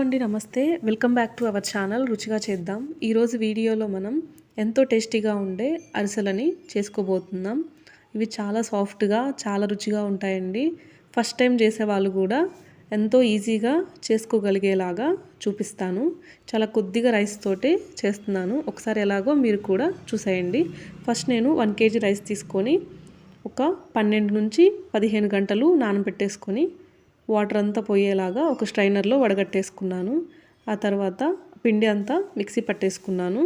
అండి నమస్తే. Welcome back to our channel రుచిగా చేద్దాం. ఈరోజు వీడియోలో మనం ఎంతో టేస్టీగా ఉండే అరిసెలని చేసుకోబోతున్నాం. ఇవి చాలా సాఫ్ట్గా చాలా రుచిగా ఉంటాయండి. ఫస్ట్ టైం చేసే వాళ్ళు కూడా ఎంతో ఈజీగా చేసుకోగలిగేలాగా చూపిస్తాను. చాలా కొద్దిగా రైస్ తోటి చేస్తున్నాను. ఒకసారి ఎలాగో మీరు కూడా చూసేయండి. ఫస్ట్ నేను వన్ కేజీ రైస్ తీసుకొని ఒక పన్నెండు నుంచి పదిహేను గంటలు నానబెట్టేసుకొని వాటర్ అంతా పోయేలాగా ఒక స్ట్రైనర్లో వడగట్టేసుకున్నాను. ఆ తర్వాత పిండి అంతా మిక్సీ పట్టేసుకున్నాను.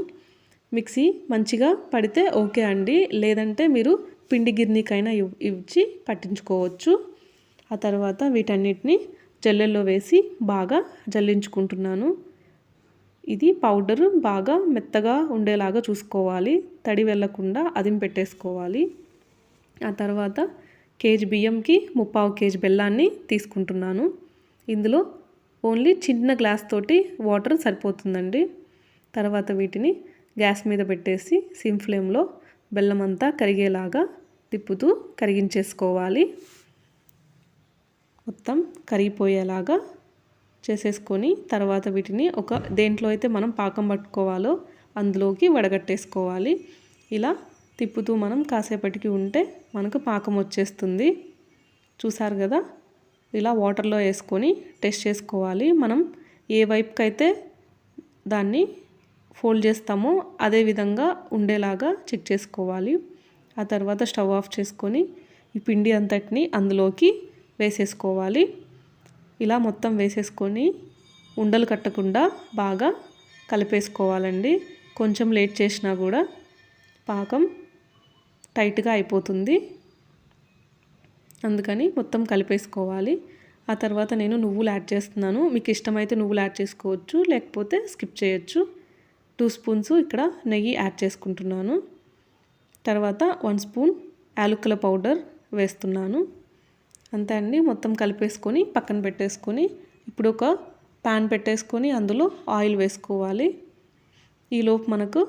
మిక్సీ మంచిగా పడితే ఓకే అండి. లేదంటే మీరు పిండి గిర్నీకైనా ఇచ్చి పట్టించుకోవచ్చు. ఆ తర్వాత వీటన్నిటిని జల్లెల్లో వేసి బాగా జల్లించుకుంటున్నాను. ఇది పౌడర్ బాగా మెత్తగా ఉండేలాగా చూసుకోవాలి. తడి వెళ్ళకుండా అదిం పెట్టేసుకోవాలి ఆ తర్వాత కేజీ బియ్యంకి ముప్పావు కేజీ బెల్లాన్ని తీసుకుంటున్నాను. ఇందులో ఓన్లీ చిన్న గ్లాస్ తోటి వాటర్ సరిపోతుందండి. తర్వాత వీటిని గ్యాస్ మీద పెట్టేసి సిమ్ ఫ్లేమ్లో బెల్లం అంతా కరిగేలాగా తిప్పుతూ కరిగించేసుకోవాలి. మొత్తం కరిగిపోయేలాగా చేసేసుకొని తర్వాత వీటిని ఒక దేంట్లో అయితే మనం పాకం పట్టుకోవాలో అందులోకి వడగట్టేసుకోవాలి. ఇలా తిప్పుతూ మనం కాసేపటికి ఉంటే మనకు పాకం వచ్చేస్తుంది. చూసారు కదా? ఇలా వాటర్లో వేసుకొని టెస్ట్ చేసుకోవాలి. మనం ఏ వైపుకైతే దాన్ని ఫోల్డ్ చేస్తామో అదే విధంగా ఉండేలాగా చెక్ చేసుకోవాలి. ఆ తర్వాత స్టవ్ ఆఫ్ చేసుకొని ఈ పిండి అంతటిని అందులోకి వేసేసుకోవాలి. ఇలా మొత్తం వేసేసుకొని ఉండలు కట్టకుండా బాగా కలిపేసుకోవాలండి. కొంచెం లేట్ చేసినా కూడా పాకం టైట్గా అయిపోతుంది. అందుకని మొత్తం కలిపేసుకోవాలి. ఆ తర్వాత నేను నువ్వులు యాడ్ చేస్తున్నాను. మీకు ఇష్టమైతే నువ్వులు యాడ్ చేసుకోవచ్చు లేకపోతే స్కిప్ చేయొచ్చు. టూ స్పూన్స్ ఇక్కడ నెయ్యి యాడ్ చేసుకుంటున్నాను. తర్వాత వన్ స్పూన్ యాలుక్కల పౌడర్ వేస్తున్నాను. అంతే అండి మొత్తం కలిపేసుకొని పక్కన పెట్టేసుకొని ఇప్పుడు ఒక ప్యాన్ పెట్టేసుకొని అందులో ఆయిల్ వేసుకోవాలి. ఈలోపు మనకు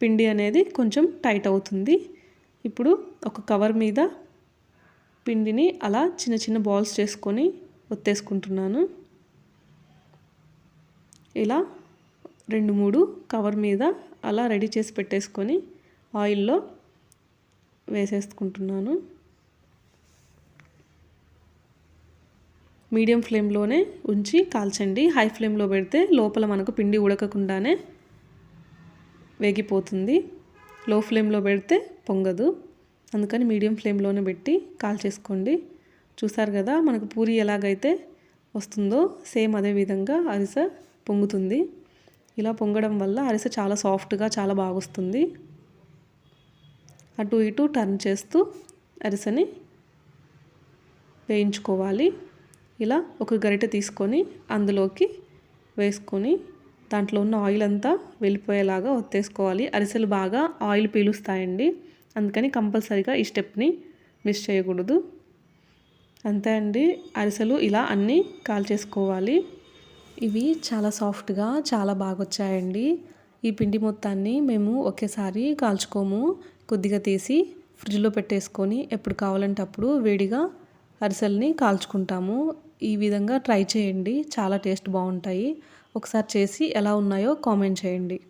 పిండి అనేది కొంచెం టైట్ అవుతుంది. ఇప్పుడు ఒక కవర్ మీద పిండిని అలా చిన్న చిన్న బాల్స్ చేసుకొని ఒత్తేసుకుంటున్నాను. ఇలా రెండు మూడు కవర్ మీద అలా రెడీ చేసి పెట్టేసుకొని ఆయిల్లో వేసేసుకుంటున్నాను. మీడియం ఫ్లేమ్లోనే ఉంచి కాల్చండి. హై ఫ్లేమ్లో పెడితే లోపల మనకు పిండి ఉడకకుండానే వేగిపోతుంది. లో ఫ్లేమ్లో పెడితే పొంగదు. అందుకని మీడియం ఫ్లేమ్లోనే పెట్టి కాల్ చేసుకోండి. చూసారు కదా మనకు పూరి ఎలాగైతే వస్తుందో సేమ్ అదే విధంగా అరిసె పొంగుతుంది. ఇలా పొంగడం వల్ల అరిసె చాలా సాఫ్ట్గా చాలా బాగా వస్తుంది అటు ఇటు టర్న్ చేస్తూ అరిసెని వేయించుకోవాలి. ఇలా ఒక గరిటె తీసుకొని అందులోకి వేసుకొని దాంట్లో ఉన్న ఆయిల్ అంతా వెళ్ళిపోయేలాగా ఒత్తేసుకోవాలి. అరిసెలు బాగా ఆయిల్ పీలుస్తాయండి. అందుకని కంపల్సరీగా ఈ స్టెప్ని మిస్ చేయకూడదు. అంతే అండి. అరిసెలు ఇలా అన్నీ కాల్చేసుకోవాలి. ఇవి చాలా సాఫ్ట్గా చాలా బాగా వచ్చాయండి ఈ పిండి మొత్తాన్ని మేము ఒకేసారి కాల్చుకోము. కొద్దిగా తీసి ఫ్రిడ్జ్లో పెట్టేసుకొని ఎప్పుడు కావాలంటే అప్పుడు వేడిగా అరిసెల్ని కాల్చుకుంటాము. ఈ విధంగా ట్రై చేయండి. చాలా టేస్ట్ బాగుంటాయి. ఒకసారి చేసి ఎలా ఉన్నాయో కామెంట్ చేయండి.